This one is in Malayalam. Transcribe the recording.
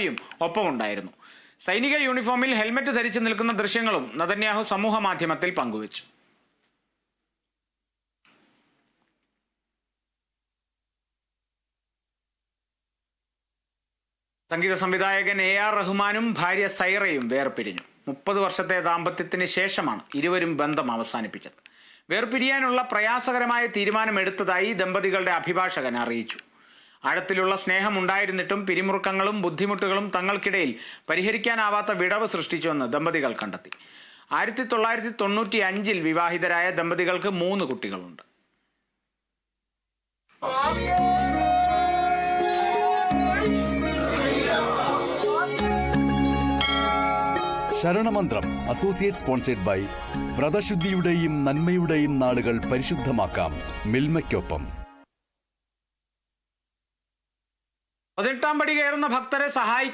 യും ഒപ്പമുണ്ടായിരുന്നു. സൈനിക യൂണിഫോമിൽ ഹെൽമറ്റ് ധരിച്ചു നിൽക്കുന്ന ദൃശ്യങ്ങളും നതന്യാഹു സമൂഹ മാധ്യമത്തിൽ പങ്കുവച്ചു. സംഗീത സംവിധായകൻ എ ആർ റഹ്മാനും ഭാര്യ സൈറയും വേർപിരിഞ്ഞു. മുപ്പത് വർഷത്തെ ദാമ്പത്യത്തിന് ശേഷമാണ് ഇരുവരും ബന്ധം അവസാനിപ്പിച്ചത്. വേർപിരിയാനുള്ള പ്രയാസകരമായ തീരുമാനമെടുത്തതായി ദമ്പതികളുടെ അഭിഭാഷകൻ അറിയിച്ചു. ആഴത്തിലുള്ള സ്നേഹമുണ്ടായിരുന്നിട്ടും പിരിമുറുക്കങ്ങളും ബുദ്ധിമുട്ടുകളും തങ്ങൾക്കിടയിൽ പരിഹരിക്കാനാവാത്ത വിടവ് സൃഷ്ടിച്ചുവെന്ന് ദമ്പതികൾ കണ്ടെത്തി. ആയിരത്തി തൊള്ളായിരത്തി തൊണ്ണൂറ്റി അഞ്ചിൽ വിവാഹിതരായ ദമ്പതികൾക്ക് മൂന്ന് കുട്ടികളുണ്ട്. ശരണമന്ത്രം അസോസിയേറ്റ് സ്പോൺസേഡ് ബൈ വ്രതശുദ്ധിയുടെയും നന്മയുടെയും നാളുകൾ പരിശുദ്ധമാക്കാം മിൽമയ്ക്കൊപ്പം. പതിനെട്ടാം പടി കയറുന്ന ഭക്തരെ സഹായിക്കാൻ